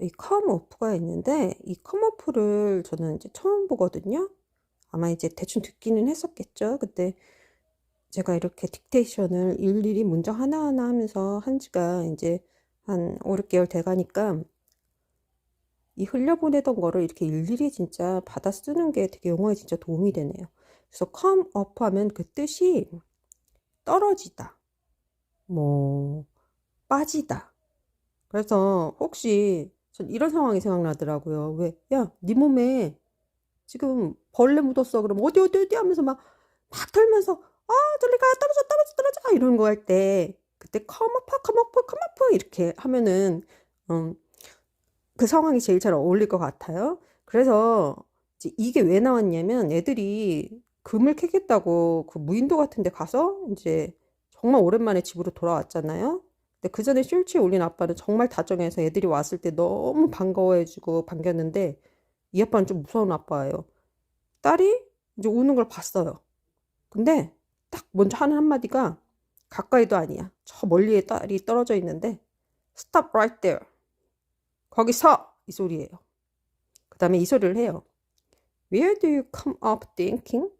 이 컴오프가 있는데 이 컴오프를 저는 이제 처음 보거든요. 아마 이제 대충 듣기는 했었겠죠. 그때 제가 이렇게 딕테이션을 일일이 문장 하나하나 하면서 한 지가 이제 한 5, 6개월 돼가니까 이 흘려보내던 거를 이렇게 일일이 진짜 받아 쓰는 게 되게 영어에 진짜 도움이 되네요. 그래서 come 하면 그 뜻이 떨어지다, 뭐, 빠지다. 그래서 혹시 전 이런 상황이 생각나더라고요. 왜? 야, 네 몸에 지금 벌레 묻었어. 그럼 어디 어디 어디 하면서 막, 막 털면서 아, 저리 가, 떨어져, 떨어져, 떨어져 이런 거 할 때 그때 up, come up 이렇게 하면은 음, 그 상황이 제일 잘 어울릴 것 같아요. 그래서 이게 왜 나왔냐면 애들이 금을 캐겠다고 그 무인도 같은 데 가서 이제 정말 오랜만에 집으로 돌아왔잖아요. 근데 그 전에 쇼츠에 올린 아빠는 정말 다정해서 애들이 왔을 때 너무 반가워해주고 반겼는데 이 아빠는 좀 무서운 아빠예요. 딸이 이제 우는 걸 봤어요. 근데 딱 먼저 하는 한마디가 가까이도 아니야. 저 멀리에 딸이 떨어져 있는데 Stop right there. 거기 서! 이 소리예요. 그 다음에 이 소리를 해요. Where do you come up thinking?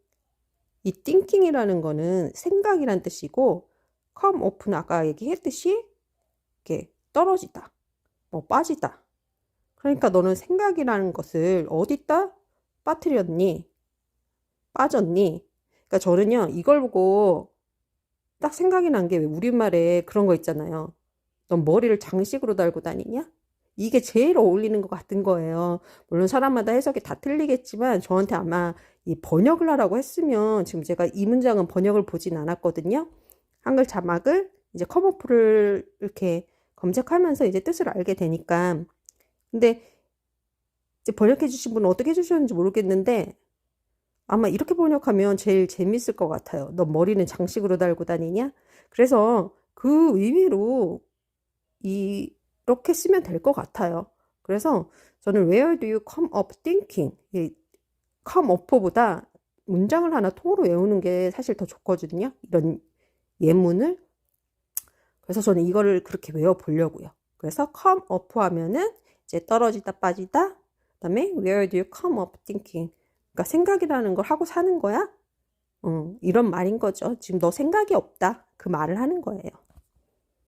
이 thinking이라는 거는 생각이란 뜻이고 come up는 아까 얘기했듯이 이렇게 떨어지다, 뭐 빠지다. 그러니까 너는 생각이라는 것을 어디다 빠뜨렸니? 빠졌니? 그러니까 저는요 이걸 보고 딱 생각이 난게 우리말에 그런 거 있잖아요. 넌 머리를 장식으로 달고 다니냐? 이게 제일 어울리는 것 같은 거예요. 물론 사람마다 해석이 다 틀리겠지만 저한테 아마 이 번역을 하라고 했으면 지금 제가 이 문장은 번역을 보진 않았거든요. 한글 자막을 이제 컴오프를 이렇게 검색하면서 이제 뜻을 알게 되니까 근데 이제 번역해 주신 분은 어떻게 해주셨는지 모르겠는데 아마 이렇게 번역하면 제일 재밌을 것 같아요. 너 머리는 장식으로 달고 다니냐? 그래서 그 의미로 이, 이렇게 쓰면 될 것 같아요. 그래서 저는 Where do you come up thinking? 이 come up보다 문장을 하나 통으로 외우는 게 사실 더 좋거든요. 이런 예문을. 그래서 저는 이거를 그렇게 외워보려고요. 그래서 come up 하면은 이제 떨어지다 빠지다. 그 다음에 where do you come up thinking? 그러니까 생각이라는 걸 하고 사는 거야? 어, 이런 말인 거죠. 지금 너 생각이 없다. 그 말을 하는 거예요.